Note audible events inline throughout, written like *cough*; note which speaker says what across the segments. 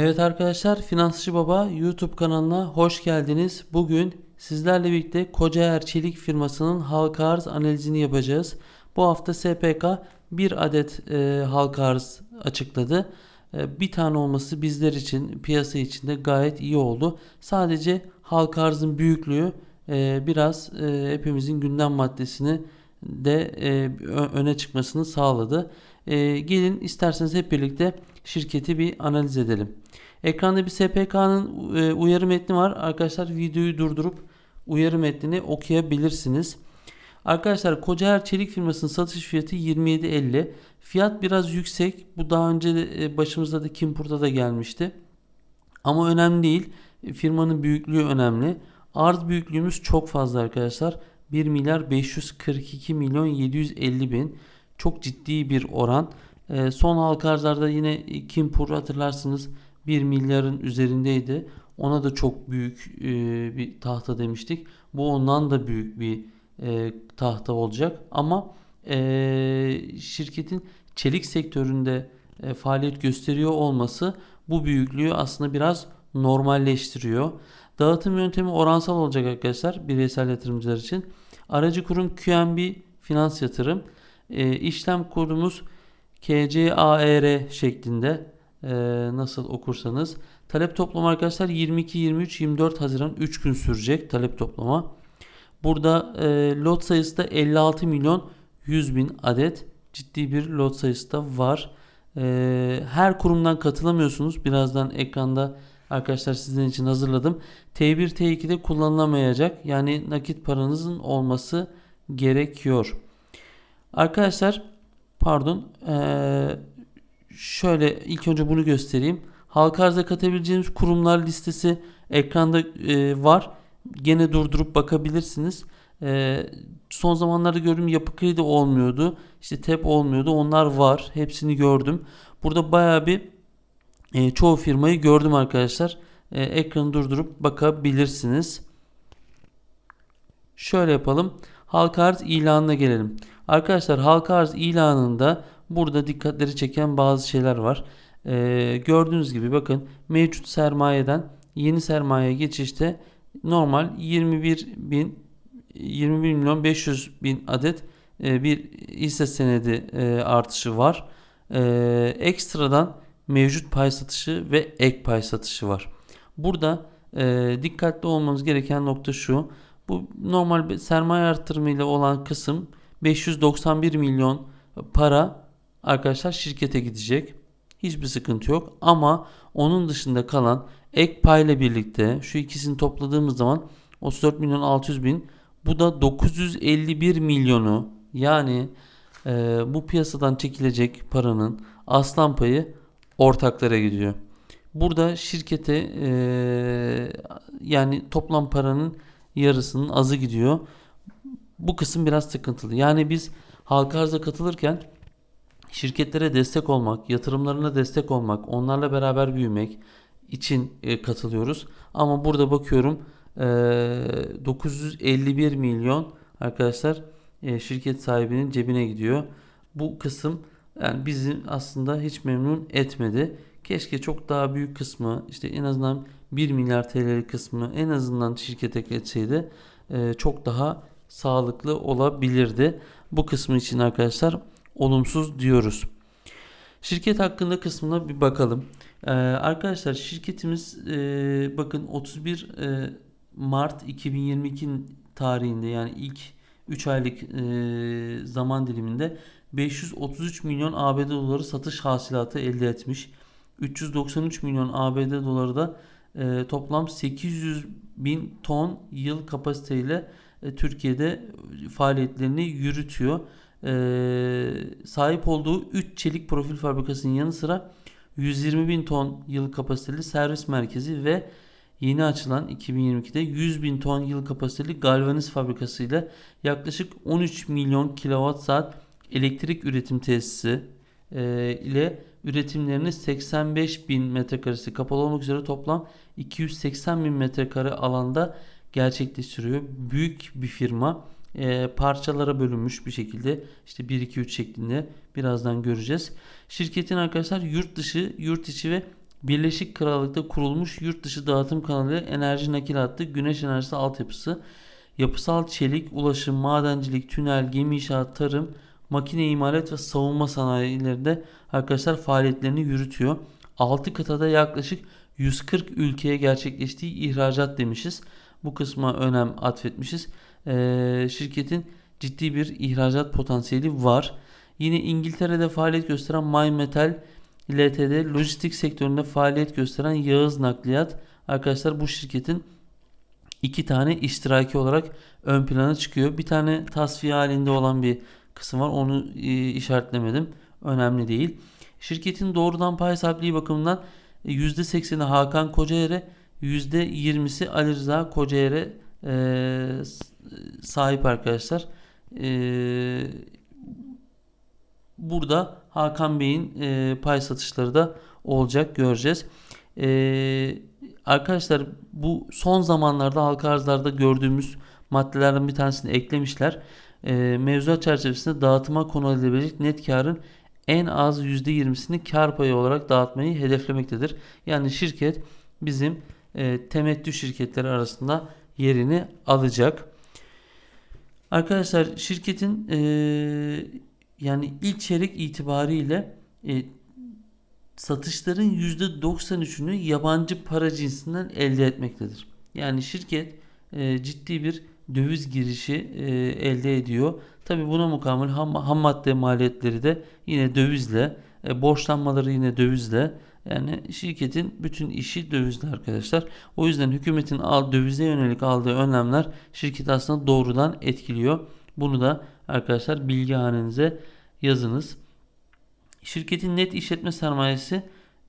Speaker 1: Evet arkadaşlar Finansçı Baba YouTube kanalına hoş geldiniz. Bugün sizlerle birlikte Kocaer Çelik firmasının halka arz analizini yapacağız. Bu hafta SPK bir adet e, halka arz açıkladı. E, bir tane olması bizler için piyasa için de gayet iyi oldu. Sadece halka arzın büyüklüğü e, biraz e, hepimizin gündem maddesini de e, öne çıkmasını sağladı. E, gelin isterseniz hep birlikte şirketi bir analiz edelim. Ekranda bir SPK'nın e, uyarı metni var. Arkadaşlar videoyu durdurup uyarı metnini okuyabilirsiniz. Arkadaşlar Kocaer Çelik firmasının satış fiyatı 27.50. Fiyat biraz yüksek. Bu daha önce e, başımızda da Kimpur'da da gelmişti. Ama önemli değil. E, Firmanın büyüklüğü önemli. Arz büyüklüğümüz çok fazla arkadaşlar. 1 milyar 542 milyon 750 bin. Çok ciddi bir oran. E, son halka yine Kimpur hatırlarsınız 1 milyarın üzerindeydi. Ona da çok büyük e, bir tahta demiştik. Bu ondan da büyük bir e, tahta olacak. Ama e, şirketin çelik sektöründe e, faaliyet gösteriyor olması bu büyüklüğü aslında biraz normalleştiriyor. Dağıtım yöntemi oransal olacak arkadaşlar bireysel yatırımcılar için. Aracı kurum QNB Finans Yatırım. E, işlem kodumuz KCAR şeklinde e, nasıl okursanız. Talep toplama arkadaşlar 22, 23, 24 Haziran 3 gün sürecek talep toplama. Burada e, lot sayısı da 56 milyon 100 bin adet. Ciddi bir lot sayısı da var. E, her kurumdan katılamıyorsunuz. Birazdan ekranda arkadaşlar sizin için hazırladım. T1, T2'de kullanılamayacak. Yani nakit paranızın olması gerekiyor. Arkadaşlar pardon şöyle ilk önce bunu göstereyim. Halka arza katabileceğimiz kurumlar listesi ekranda var. Gene durdurup bakabilirsiniz. Son zamanlarda gördüm yapı kredi olmuyordu. İşte TEP olmuyordu. Onlar var. Hepsini gördüm. Burada bayağı bir çoğu firmayı gördüm arkadaşlar. Ekranı durdurup bakabilirsiniz. Şöyle yapalım. Halka arz ilanına gelelim. Arkadaşlar halka arz ilanında burada dikkatleri çeken bazı şeyler var. Ee, gördüğünüz gibi bakın mevcut sermayeden yeni sermaye geçişte normal 21 bin 21 milyon 500 bin adet e, bir hisse senedi e, artışı var. E, ekstradan mevcut pay satışı ve ek pay satışı var. Burada e, dikkatli olmamız gereken nokta şu. Bu normal sermaye artırımıyla olan kısım 591 milyon para arkadaşlar şirkete gidecek. Hiçbir sıkıntı yok ama onun dışında kalan ek payla birlikte şu ikisini topladığımız zaman 34 milyon 600 bin bu da 951 milyonu yani e, bu piyasadan çekilecek paranın aslan payı ortaklara gidiyor. Burada şirkete e, yani toplam paranın yarısının azı gidiyor. Bu kısım biraz sıkıntılı. Yani biz halka arza katılırken şirketlere destek olmak, yatırımlarına destek olmak, onlarla beraber büyümek için e, katılıyoruz. Ama burada bakıyorum e, 951 milyon arkadaşlar e, şirket sahibinin cebine gidiyor. Bu kısım yani bizi aslında hiç memnun etmedi. Keşke çok daha büyük kısmı işte en azından 1 milyar TL'lik kısmı en azından şirkete geçseydi e, çok daha sağlıklı olabilirdi. Bu kısmı için arkadaşlar olumsuz diyoruz. Şirket hakkında kısmına bir bakalım. Ee, arkadaşlar şirketimiz e, bakın 31 e, Mart 2022 tarihinde yani ilk 3 aylık e, zaman diliminde 533 milyon ABD doları satış hasılatı elde etmiş. 393 milyon ABD doları da e, toplam 800 bin ton yıl kapasiteyle Türkiye'de faaliyetlerini yürütüyor. E, sahip olduğu 3 çelik profil fabrikasının yanı sıra 120 bin ton yıl kapasiteli servis merkezi ve yeni açılan 2022'de 100 bin ton yıl kapasiteli galvaniz fabrikası ile yaklaşık 13 milyon kilowatt saat elektrik üretim tesisi e, ile üretimlerini 85 bin metrekaresi kapalı olmak üzere toplam 280 bin metrekare alanda gerçekleştiriyor. Büyük bir firma e, parçalara bölünmüş bir şekilde işte 1-2-3 şeklinde birazdan göreceğiz. Şirketin arkadaşlar yurt dışı, yurt içi ve Birleşik Krallık'ta kurulmuş yurt dışı dağıtım kanalı enerji nakil hattı, güneş enerjisi altyapısı, yapısal çelik, ulaşım, madencilik, tünel, gemi inşaat, tarım, makine imalat ve savunma sanayilerinde arkadaşlar faaliyetlerini yürütüyor. 6 kıtada yaklaşık 140 ülkeye gerçekleştiği ihracat demişiz. Bu kısma önem atfetmişiz. Ee, şirketin ciddi bir ihracat potansiyeli var. Yine İngiltere'de faaliyet gösteren My Metal LTD lojistik sektöründe faaliyet gösteren Yağız Nakliyat arkadaşlar bu şirketin iki tane iştiraki olarak ön plana çıkıyor. Bir tane tasfiye halinde olan bir kısım var. Onu e, işaretlemedim. Önemli değil. Şirketin doğrudan pay sahipliği bakımından %80'i Hakan Kocaer'e %20'si Ali Rıza Kocaer'e e, sahip arkadaşlar. E, burada Hakan Bey'in e, pay satışları da olacak göreceğiz. E, arkadaşlar bu son zamanlarda halka arzlarda gördüğümüz maddelerden bir tanesini eklemişler. E, mevzuat çerçevesinde dağıtıma konu edilebilecek net karın en az %20'sini kar payı olarak dağıtmayı hedeflemektedir. Yani şirket bizim e, temettü şirketleri arasında yerini alacak. Arkadaşlar şirketin e, yani ilk çeyrek itibariyle e, satışların %93'ünü yabancı para cinsinden elde etmektedir. Yani şirket e, ciddi bir döviz girişi e, elde ediyor. Tabi buna mukabil ham, ham madde maliyetleri de yine dövizle, e, borçlanmaları yine dövizle. Yani şirketin bütün işi dövizle arkadaşlar. O yüzden hükümetin al, dövize yönelik aldığı önlemler şirket aslında doğrudan etkiliyor. Bunu da arkadaşlar bilgi hanenize yazınız. Şirketin net işletme sermayesi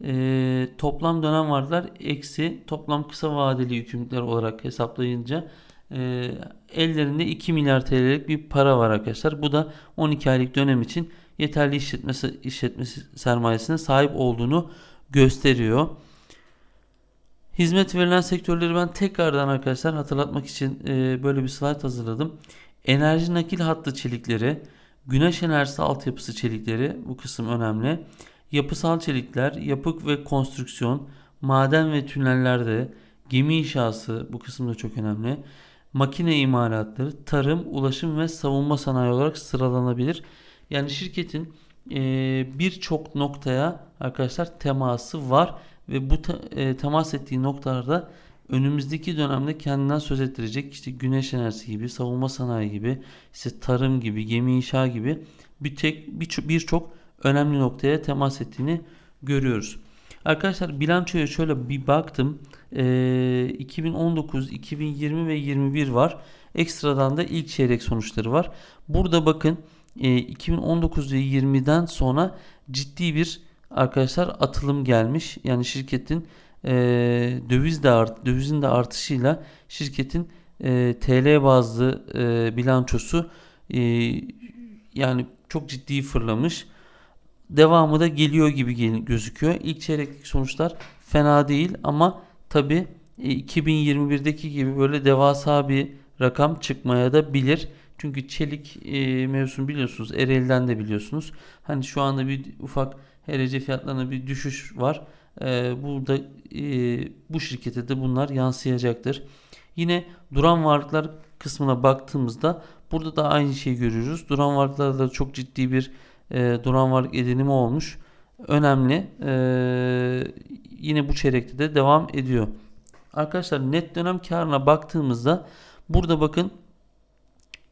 Speaker 1: e, toplam dönem varlıklar eksi toplam kısa vadeli yükümlülükler olarak hesaplayınca e, ellerinde 2 milyar TL'lik bir para var arkadaşlar. Bu da 12 aylık dönem için yeterli işletmesi, işletmesi sermayesine sahip olduğunu gösteriyor. Hizmet verilen sektörleri ben tekrardan arkadaşlar hatırlatmak için e, böyle bir slide hazırladım. Enerji nakil hattı çelikleri, güneş enerjisi altyapısı çelikleri bu kısım önemli. Yapısal çelikler, yapık ve konstrüksiyon, maden ve tünellerde, gemi inşası bu kısım da çok önemli makine imalatları, tarım, ulaşım ve savunma sanayi olarak sıralanabilir. Yani şirketin e, birçok noktaya arkadaşlar teması var ve bu e, temas ettiği noktalarda önümüzdeki dönemde kendinden söz ettirecek işte güneş enerjisi gibi, savunma sanayi gibi, işte tarım gibi, gemi inşa gibi bir tek birçok bir önemli noktaya temas ettiğini görüyoruz. Arkadaşlar bilançoya şöyle bir baktım. Ee, 2019, 2020 ve 21 var. Ekstradan da ilk çeyrek sonuçları var. Burada bakın e, 2019 ve 20'den sonra ciddi bir arkadaşlar atılım gelmiş. Yani şirketin e, döviz de art, dövizin de artışıyla şirketin e, TL bazlı e, bilançosu e, yani çok ciddi fırlamış. Devamı da geliyor gibi gözüküyor. İlk çeyreklik sonuçlar fena değil ama tabi 2021'deki e, gibi böyle devasa bir rakam çıkmaya da bilir. Çünkü çelik e, mevzusunu biliyorsunuz. Ereğli'den de biliyorsunuz. Hani şu anda bir ufak herece fiyatlarına bir düşüş var. E, burada e, bu şirkete de bunlar yansıyacaktır. Yine duran varlıklar kısmına baktığımızda burada da aynı şeyi görüyoruz. Duran varlıklarda çok ciddi bir e, duran varlık edinimi olmuş. Önemli. E, yine bu çeyrekte de devam ediyor. Arkadaşlar net dönem karına baktığımızda burada bakın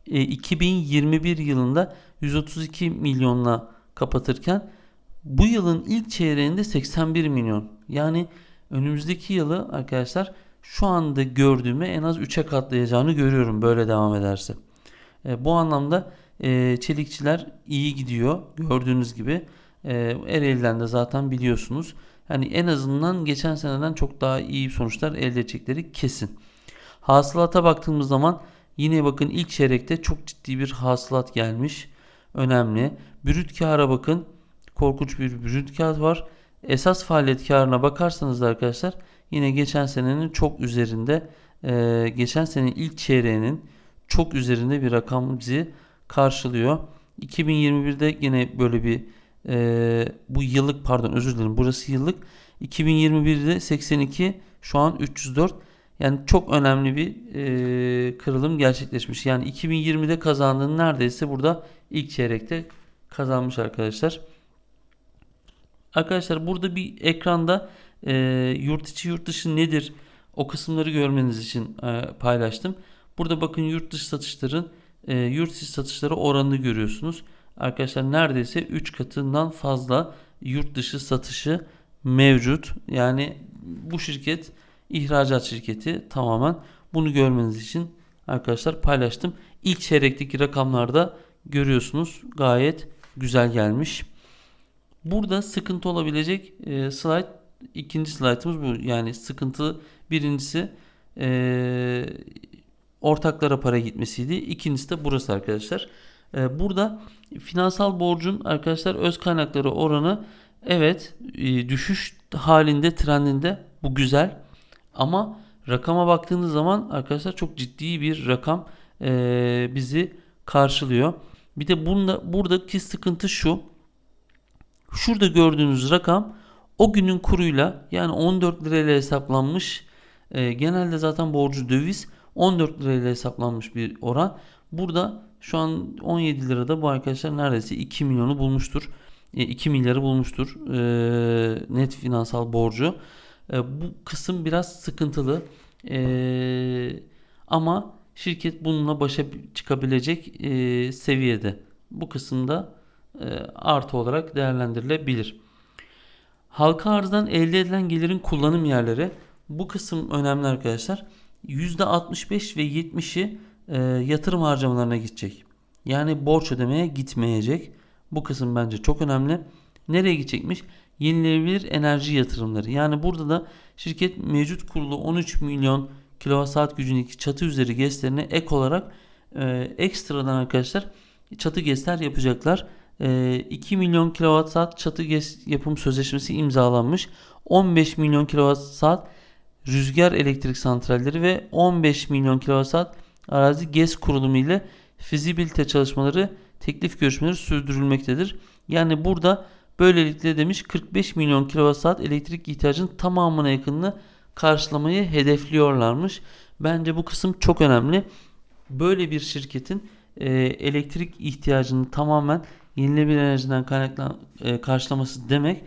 Speaker 1: 2021 yılında 132 milyonla kapatırken bu yılın ilk çeyreğinde 81 milyon. Yani önümüzdeki yılı arkadaşlar şu anda gördüğüme en az 3'e katlayacağını görüyorum böyle devam ederse. E, bu anlamda e, çelikçiler iyi gidiyor gördüğünüz gibi. E, Ereğli'den de zaten biliyorsunuz. Yani en azından geçen seneden çok daha iyi sonuçlar elde edecekleri kesin. Hasılata baktığımız zaman yine bakın ilk çeyrekte çok ciddi bir hasılat gelmiş. Önemli. Brüt kâra bakın. Korkunç bir brüt kâr var. Esas faaliyet karına bakarsanız da arkadaşlar yine geçen senenin çok üzerinde e, geçen senenin ilk çeyreğinin çok üzerinde bir rakam bizi karşılıyor. 2021'de yine böyle bir e, bu yıllık pardon özür dilerim burası yıllık. 2021'de 82 şu an 304. Yani çok önemli bir e, kırılım gerçekleşmiş. Yani 2020'de kazandığını neredeyse burada ilk çeyrekte kazanmış arkadaşlar. Arkadaşlar burada bir ekranda e, yurt içi yurt dışı nedir o kısımları görmeniz için e, paylaştım. Burada bakın yurt dışı satışların e, yurt içi satışları oranını görüyorsunuz. Arkadaşlar neredeyse 3 katından fazla yurt dışı satışı mevcut. Yani bu şirket ihracat şirketi tamamen bunu görmeniz için arkadaşlar paylaştım. İlk çeyrekteki rakamlarda görüyorsunuz gayet güzel gelmiş. Burada sıkıntı olabilecek e, slide ikinci slaytımız bu. Yani sıkıntı birincisi e, ortaklara para gitmesiydi. İkincisi de burası arkadaşlar. E, burada finansal borcun arkadaşlar öz kaynakları oranı evet e, düşüş halinde trendinde bu güzel. Ama rakama baktığınız zaman arkadaşlar çok ciddi bir rakam e, bizi karşılıyor. Bir de bunda buradaki sıkıntı şu. Şurada gördüğünüz rakam o günün kuruyla yani 14 lirayla hesaplanmış. E, genelde zaten borcu döviz 14 lirayla hesaplanmış bir oran. Burada şu an 17 lirada bu arkadaşlar neredeyse 2 milyonu bulmuştur. E, 2 milyarı bulmuştur e, net finansal borcu. E, bu kısım biraz sıkıntılı. E, ama şirket bununla başa çıkabilecek e, seviyede. Bu kısımda e, artı olarak değerlendirilebilir. Halka arzdan elde edilen gelirin kullanım yerleri bu kısım önemli arkadaşlar. %65 ve 70'i e, yatırım harcamalarına gidecek. Yani borç ödemeye gitmeyecek. Bu kısım bence çok önemli. Nereye gidecekmiş? Yenilenebilir enerji yatırımları. Yani burada da şirket mevcut kurulu 13 milyon kilowatt gücündeki çatı üzeri GES'lerine ek olarak e, ekstradan arkadaşlar çatı GES'ler yapacaklar. E, 2 milyon kilowatt çatı GES yapım sözleşmesi imzalanmış. 15 milyon kilowatt rüzgar elektrik santralleri ve 15 milyon kilowatt arazi GES kurulumu ile fizibilite çalışmaları teklif görüşmeleri sürdürülmektedir. Yani burada böylelikle demiş 45 milyon kilowatt elektrik ihtiyacının tamamına yakınını karşılamayı hedefliyorlarmış. Bence bu kısım çok önemli. Böyle bir şirketin e, elektrik ihtiyacını tamamen yenilenebilir enerjiden kaynaklan e, karşılaması demek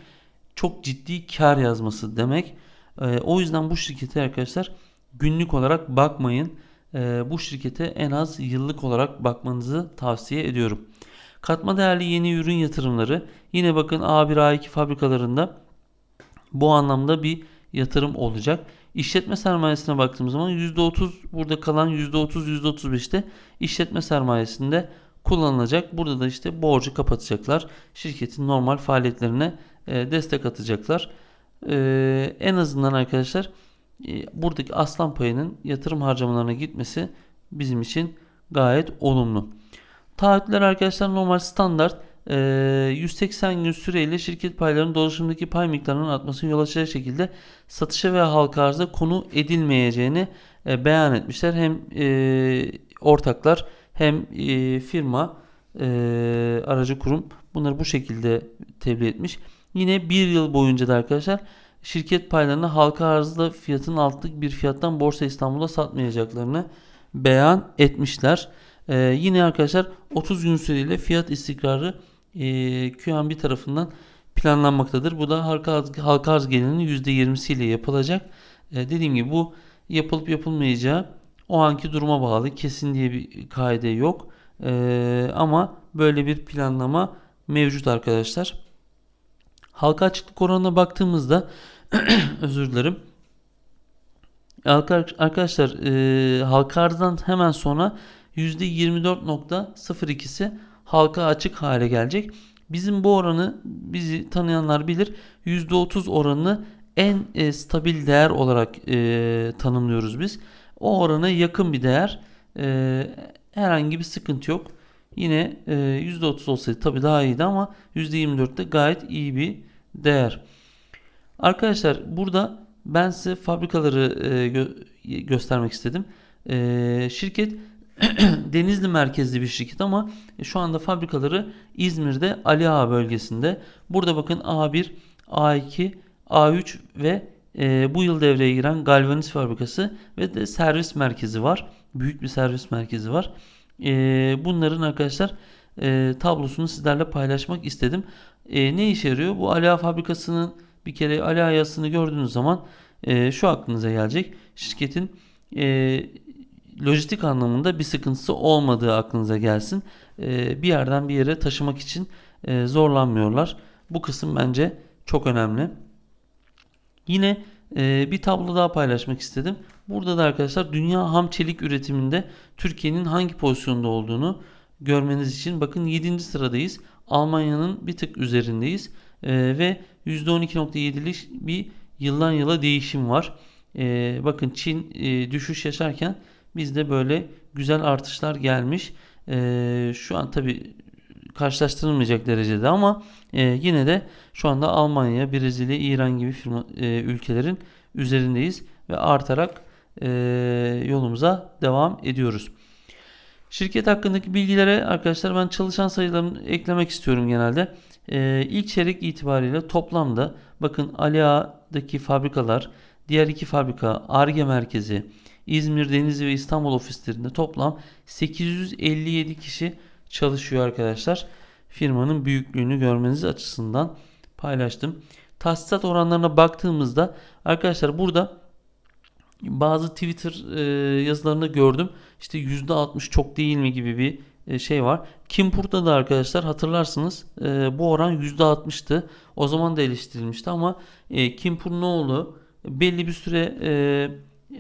Speaker 1: çok ciddi kar yazması demek. E, o yüzden bu şirkete arkadaşlar günlük olarak bakmayın. E, bu şirkete en az yıllık olarak bakmanızı tavsiye ediyorum. Katma değerli yeni ürün yatırımları yine bakın A1 A2 fabrikalarında bu anlamda bir yatırım olacak. İşletme sermayesine baktığımız zaman %30 burada kalan %30 %35'te işletme sermayesinde kullanılacak. Burada da işte borcu kapatacaklar. Şirketin normal faaliyetlerine e, destek atacaklar. E, en azından arkadaşlar e, buradaki aslan payının yatırım harcamalarına gitmesi bizim için gayet olumlu. Taahhütler arkadaşlar normal standart 180 gün süreyle şirket paylarının dolaşımdaki pay miktarının artmasına yol açacak şekilde satışa ve halka arza konu edilmeyeceğini beyan etmişler. Hem ortaklar hem firma aracı kurum bunları bu şekilde tebliğ etmiş. Yine bir yıl boyunca da arkadaşlar şirket paylarını halka arzda fiyatın altındaki bir fiyattan Borsa İstanbul'da satmayacaklarını beyan etmişler. Ee, yine arkadaşlar 30 gün süreyle fiyat istikrarı e, QNB tarafından planlanmaktadır. Bu da halka arz, halka arz gelirinin %20'si ile yapılacak. E, dediğim gibi bu yapılıp yapılmayacağı o anki duruma bağlı. Kesin diye bir kaide yok. E, ama böyle bir planlama mevcut arkadaşlar. Halka açıklık oranına baktığımızda *clears throat* özür dilerim. Arkadaşlar e, halka arzdan hemen sonra %24.02'si halka açık hale gelecek. Bizim bu oranı bizi tanıyanlar bilir. %30 oranını en e, stabil değer olarak e, tanımlıyoruz biz. O orana yakın bir değer. E, herhangi bir sıkıntı yok. Yine e, %30 olsaydı tabii daha iyiydi ama %24'te gayet iyi bir değer. Arkadaşlar burada ben size fabrikaları e, gö göstermek istedim. E, şirket *clears throat* Denizli merkezli bir şirket ama şu anda fabrikaları İzmir'de Ali Ağa bölgesinde. Burada bakın A1, A2, A3 ve e, bu yıl devreye giren galvaniz fabrikası ve de servis merkezi var. Büyük bir servis merkezi var. E, bunların arkadaşlar e, tablosunu sizlerle paylaşmak istedim. E, ne işe yarıyor? Bu Ala fabrikasının bir kere Ala yazısını gördüğünüz zaman e, şu aklınıza gelecek. Şirketin e, lojistik anlamında bir sıkıntısı olmadığı aklınıza gelsin. E, bir yerden bir yere taşımak için e, zorlanmıyorlar. Bu kısım bence çok önemli. Yine e, bir tablo daha paylaşmak istedim. Burada da arkadaşlar dünya ham çelik üretiminde Türkiye'nin hangi pozisyonda olduğunu görmeniz için bakın 7. sıradayız. Almanya'nın bir tık üzerindeyiz e, ve %12.7'lik bir yıldan yıla değişim var. E, bakın Çin e, düşüş yaşarken bizde böyle güzel artışlar gelmiş. E, şu an tabi karşılaştırılmayacak derecede ama e, yine de şu anda Almanya, Brezilya, İran gibi firma, e, ülkelerin üzerindeyiz ve artarak e, yolumuza devam ediyoruz. Şirket hakkındaki bilgilere arkadaşlar ben çalışan sayılarını eklemek istiyorum genelde. E, ilk çeyrek itibariyle toplamda bakın Ali Ağa'daki fabrikalar, diğer iki fabrika, ARGE merkezi, İzmir, Denizli ve İstanbul ofislerinde toplam 857 kişi çalışıyor arkadaşlar. Firmanın büyüklüğünü görmeniz açısından paylaştım. Tahsisat oranlarına baktığımızda arkadaşlar burada bazı Twitter e, yazılarında gördüm. İşte %60 çok değil mi gibi bir e, şey var. Kimpur'da da arkadaşlar hatırlarsınız e, bu oran %60'tı. O zaman da eleştirilmişti ama e, Kimpur ne oldu? Belli bir süre e,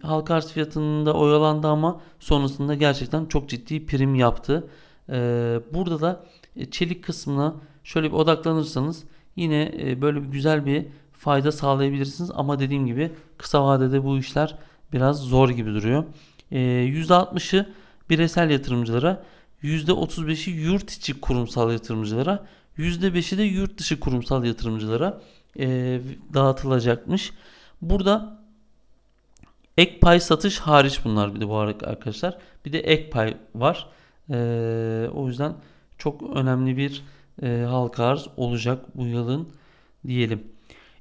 Speaker 1: halka arz fiyatında oyalandı ama sonrasında gerçekten çok ciddi prim yaptı. Ee, burada da e, çelik kısmına şöyle bir odaklanırsanız yine e, böyle bir güzel bir fayda sağlayabilirsiniz. Ama dediğim gibi kısa vadede bu işler biraz zor gibi duruyor. Ee, %60'ı bireysel yatırımcılara, %35'i yurt içi kurumsal yatırımcılara, %5'i de yurt dışı kurumsal yatırımcılara e, dağıtılacakmış. Burada ek pay satış hariç bunlar bir de bu arkadaşlar. Bir de ek pay var. Ee, o yüzden çok önemli bir e, halka arz olacak bu yılın diyelim.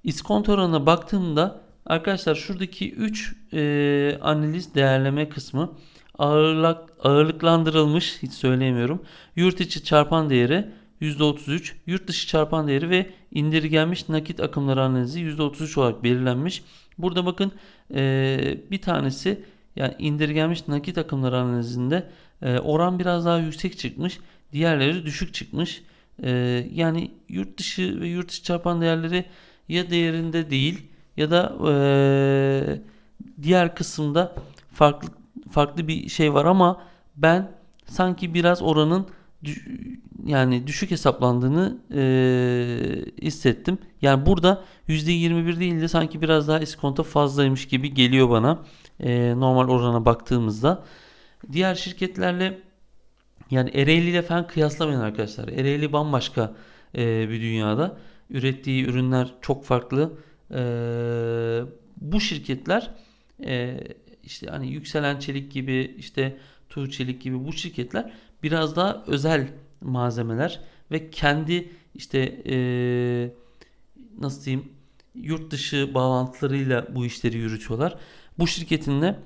Speaker 1: İskonto oranına baktığımda arkadaşlar şuradaki 3 e, analiz değerleme kısmı ağırlık, ağırlıklandırılmış hiç söyleyemiyorum. Yurt içi çarpan değeri %33, yurt dışı çarpan değeri ve indirgenmiş nakit akımları analizi %33 olarak belirlenmiş. Burada bakın e, bir tanesi yani indirgenmiş nakit akımları analizinde e, oran biraz daha yüksek çıkmış. Diğerleri düşük çıkmış. E, yani yurt dışı ve yurt dışı çarpan değerleri ya değerinde değil ya da e, diğer kısımda farklı farklı bir şey var ama ben sanki biraz oranın yani düşük hesaplandığını e, hissettim. Yani burada %21 değil de sanki biraz daha iskonto fazlaymış gibi geliyor bana. E, normal orana baktığımızda. Diğer şirketlerle yani Ereğli ile falan kıyaslamayın arkadaşlar. Ereğli bambaşka e, bir dünyada. Ürettiği ürünler çok farklı. E, bu şirketler e, işte hani yükselen çelik gibi işte Tuğ Çelik gibi bu şirketler biraz daha özel malzemeler ve kendi işte e, nasıl diyeyim yurt dışı bağlantılarıyla bu işleri yürütüyorlar. Bu şirketin de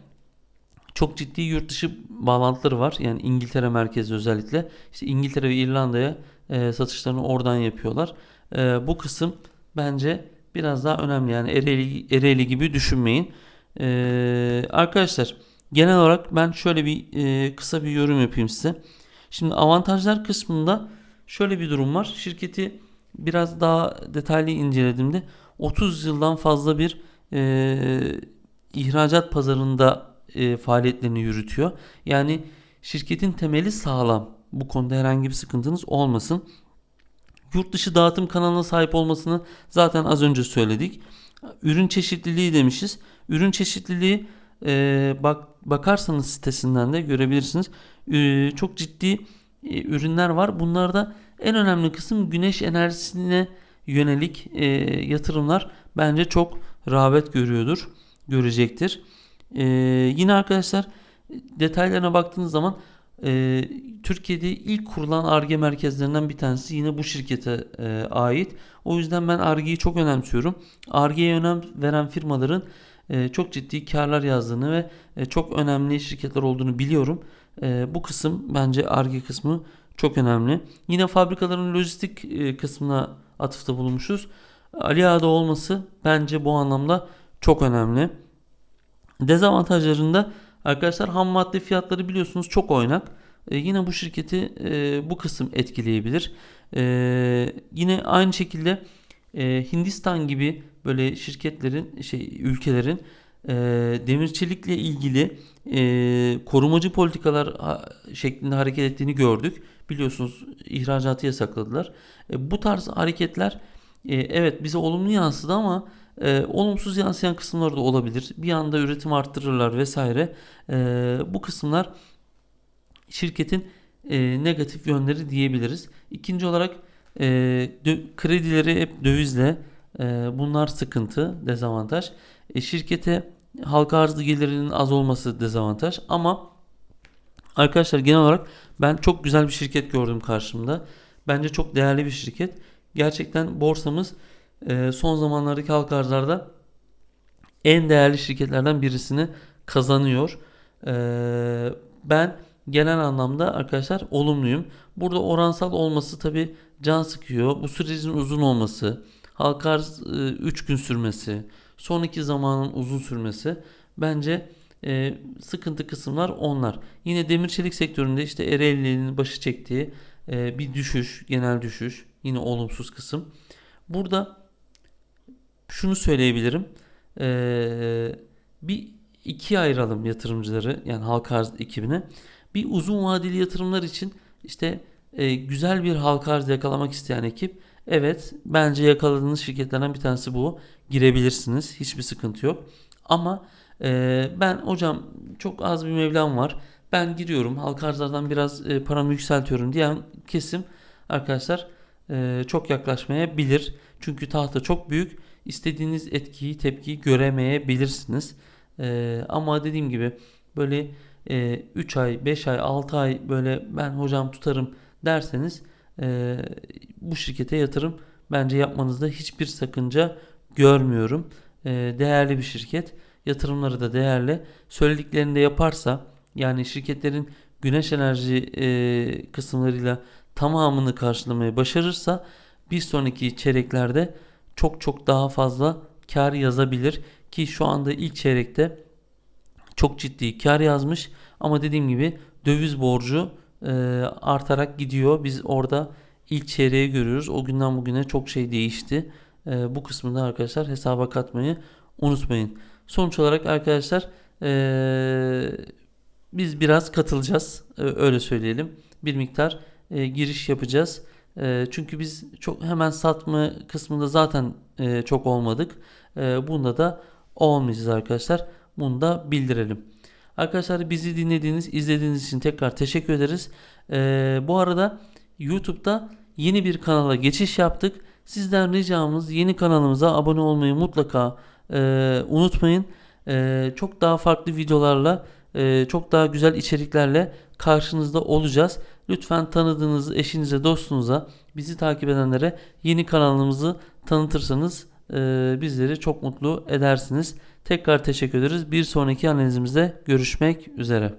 Speaker 1: çok ciddi yurt dışı bağlantıları var. Yani İngiltere merkezi özellikle. İşte İngiltere ve İrlanda'ya e, satışlarını oradan yapıyorlar. E, bu kısım bence biraz daha önemli. Yani Ereğli, Ereğli gibi düşünmeyin. E, arkadaşlar genel olarak ben şöyle bir e, kısa bir yorum yapayım size. Şimdi avantajlar kısmında şöyle bir durum var. Şirketi biraz daha detaylı incelediğimde 30 yıldan fazla bir e, ihracat pazarında e, faaliyetlerini yürütüyor. Yani şirketin temeli sağlam. Bu konuda herhangi bir sıkıntınız olmasın. Yurt dışı dağıtım kanalına sahip olmasını zaten az önce söyledik. Ürün çeşitliliği demişiz. Ürün çeşitliliği e, bak bakarsanız sitesinden de görebilirsiniz. E, çok ciddi e, ürünler var. Bunlarda en önemli kısım güneş enerjisine yönelik e, yatırımlar bence çok rağbet görüyordur, görecektir. E, yine arkadaşlar detaylarına baktığınız zaman e, Türkiye'de ilk kurulan ARGE merkezlerinden bir tanesi yine bu şirkete e, ait. O yüzden ben ARGE'yi çok önemsiyorum. ARGE'ye önem veren firmaların çok ciddi karlar yazdığını ve e, çok önemli şirketler olduğunu biliyorum. E, bu kısım bence ARGE kısmı çok önemli. Yine fabrikaların lojistik e, kısmına atıfta bulunmuşuz. Ali Ağa'da olması bence bu anlamda çok önemli. Dezavantajlarında arkadaşlar ham madde fiyatları biliyorsunuz çok oynak. E, yine bu şirketi e, bu kısım etkileyebilir. E, yine aynı şekilde e, Hindistan gibi böyle şirketlerin şey ülkelerin e, demir çelikle ilgili e, korumacı politikalar şeklinde hareket ettiğini gördük. Biliyorsunuz ihracatı yasakladılar. E, bu tarz hareketler e, evet bize olumlu yansıdı ama e, olumsuz yansıyan kısımları da olabilir. Bir anda üretim arttırırlar vesaire. E, bu kısımlar şirketin e, negatif yönleri diyebiliriz. İkinci olarak e, kredileri hep dövizle e, bunlar sıkıntı, dezavantaj. E, şirkete halka arzı gelirinin az olması dezavantaj ama arkadaşlar genel olarak ben çok güzel bir şirket gördüm karşımda. Bence çok değerli bir şirket. Gerçekten borsamız e, son zamanlardaki halka arzlarda en değerli şirketlerden birisini kazanıyor. E, ben genel anlamda arkadaşlar olumluyum. Burada oransal olması tabi can sıkıyor. Bu sürecin uzun olması, halka arz 3 gün sürmesi, sonraki zamanın uzun sürmesi bence e, sıkıntı kısımlar onlar. Yine demir çelik sektöründe işte Ereğli'nin başı çektiği e, bir düşüş, genel düşüş, yine olumsuz kısım. Burada şunu söyleyebilirim. E, bir ikiye ayıralım yatırımcıları yani halka arz ekibine. Bir uzun vadeli yatırımlar için işte e, güzel bir halka arz yakalamak isteyen ekip evet bence yakaladığınız şirketlerden bir tanesi bu. Girebilirsiniz. Hiçbir sıkıntı yok. Ama e, ben hocam çok az bir mevlam var. Ben giriyorum halka arzlardan biraz e, paramı yükseltiyorum diyen kesim arkadaşlar e, çok yaklaşmayabilir. Çünkü tahta çok büyük. İstediğiniz etkiyi, tepkiyi göremeyebilirsiniz. E, ama dediğim gibi böyle e, 3 ay, 5 ay, 6 ay böyle ben hocam tutarım derseniz e, bu şirkete yatırım bence yapmanızda hiçbir sakınca görmüyorum. E, değerli bir şirket. Yatırımları da değerli. Söylediklerini de yaparsa yani şirketlerin güneş enerji e, kısımlarıyla tamamını karşılamayı başarırsa bir sonraki çeyreklerde çok çok daha fazla kar yazabilir ki şu anda ilk çeyrekte çok ciddi kar yazmış ama dediğim gibi döviz borcu artarak gidiyor. Biz orada ilk çeyreği görüyoruz. O günden bugüne çok şey değişti. E, bu kısmında arkadaşlar hesaba katmayı unutmayın. Sonuç olarak arkadaşlar e, biz biraz katılacağız. E, öyle söyleyelim. Bir miktar e, giriş yapacağız. E, çünkü biz çok hemen satma kısmında zaten e, çok olmadık. E, bunda da olmayacağız arkadaşlar. Bunu da bildirelim. Arkadaşlar bizi dinlediğiniz, izlediğiniz için tekrar teşekkür ederiz. Ee, bu arada YouTube'da yeni bir kanala geçiş yaptık. Sizden ricamız yeni kanalımıza abone olmayı mutlaka e, unutmayın. E, çok daha farklı videolarla, e, çok daha güzel içeriklerle karşınızda olacağız. Lütfen tanıdığınız eşinize, dostunuza, bizi takip edenlere yeni kanalımızı tanıtırsanız bizleri çok mutlu edersiniz. Tekrar teşekkür ederiz. Bir sonraki analizimizde görüşmek üzere.